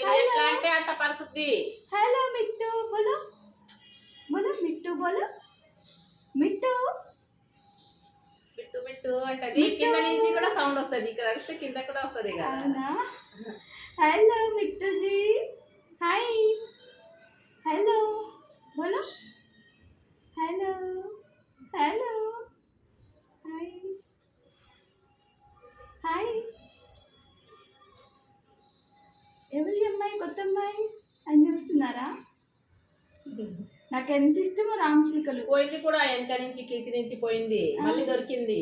ఎట్లా అంటే అట్ట పలుకుద్ది. హలో మిట్టు బోలో. బోలో మిట్టు బోలో. మిట్టు. బిట్టు బిట్టు అంటది. కింద నుంచి కూడా సౌండ్ వస్తది. ఇక్కడ అరిస్తే కింద కూడా వస్తది కదా. హలో మిట్టుజీ. హాయ్ హలో బోలో. నాకు ఎంత ఇష్టమో రామ్ చిలుకలు పోయింది కూడా వెనక నుంచి కిటికీ నుంచి పోయింది. మళ్ళీ దొరికింది.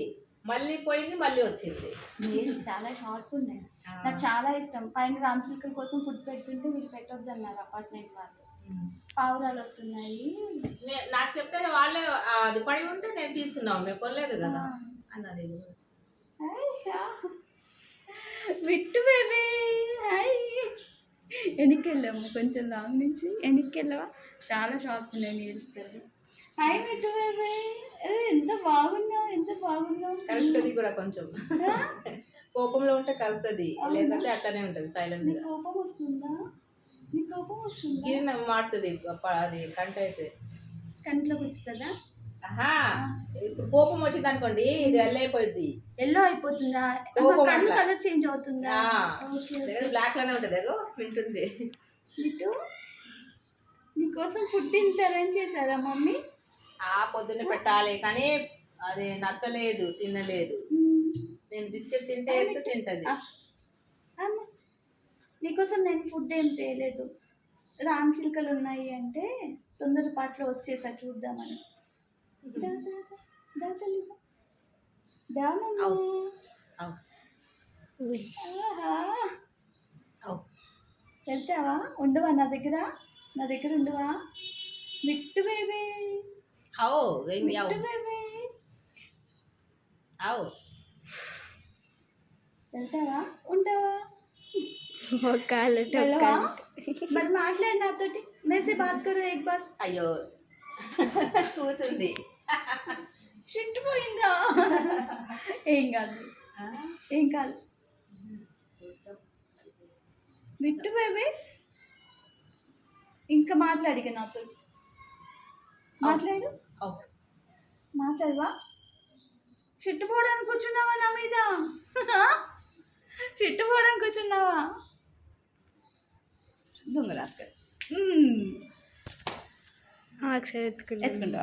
మళ్ళీ పోయింది మళ్ళీ వచ్చింది. నేను చాలా షార్ప్ ఉన్నాయి. నాకు చాలా ఇష్టం. పైన రామ్ చిలుకల కోసం ఫుడ్ పెడుతుంటే వీళ్ళు పెట్టొద్దు అన్నారు అపార్ట్మెంట్ వాళ్ళు. పావురాలు వస్తున్నాయి. నాకు చెప్తే వాళ్ళే అది పడి ఉంటే నేను తీసుకున్నాం మేము కొనలేదు కదా అన్నది. విట్టు బేబీ. వెనక్కి వెళ్ళాము కొంచెం లాంగ్ నుంచి. వెనక్కి వెళ్ళవా చాలా షార్ప్ ఉన్నాయి నీళ్ళు హాయ్ బేబీ ఏ, ఎంత బాగున్నావు ఎంత బాగున్నావు? కలుస్తుంది కూడా కొంచెం? కోపంలో ఉంటే కలుస్తుంది లేకపోతే అట్లనే ఉంటుంది సైలెంట్ కోపం వస్తుందా? నీ కోపం వస్తుందా? మాడుతుంది అది కంట అయితే కంట్లోకి వస్తుందా ఆహా ఇప్పుడు కోపం వచ్చింది అనుకోండి ఇది అల్లైపోయింది ఎల్లో అయిపోతుందా? కన్ను. కలర్ చేంజ్ అవుతుందా? బ్లాక్లోనే ఉంటుంది వింటుంది. ఇటు నీకోసం ఫుడ్ ఇంత అరేంజ్ చేశారా మమ్మీ? ఆ పొద్దున్నే పెట్టాలి కానీ అది నచ్చలేదు తినలేదు. నేను బిస్కెట్ తింటే వేస్తే తింటది. నీకోసం నేను ఫుడ్ ఏం తేలేదు. రామ్ చిలుకలు ఉన్నాయి అంటే తొందరపాట్లో వచ్చేసా చూద్దామని. దా. తల్లి, దా. వెళ్తావా? ఉండవా నా దగ్గర? నా దగ్గర ఉండవా? విట్టు బేబీ. అవు. అవు. వెళ్తావా? ఉంటావా మరి మాట్లాడు నాతోటి. మేసే బాత్ కరు ఏక్ బాత్. అయ్యో. కూర్చుంది. షిట్ పోయిందా ఏం కాదు. ఏం కాదు. విట్టు బేబీ ఇంకా మాట్లాడిక నాతో. మాట్లాడు. అవు. మాట్లాడవా? షిట్టు పోవడానికి కూర్చున్నావా నా మీద? షిట్టు పోవడానికి కూర్చున్నావా? దొంగ ఎత్తుకుంటావా?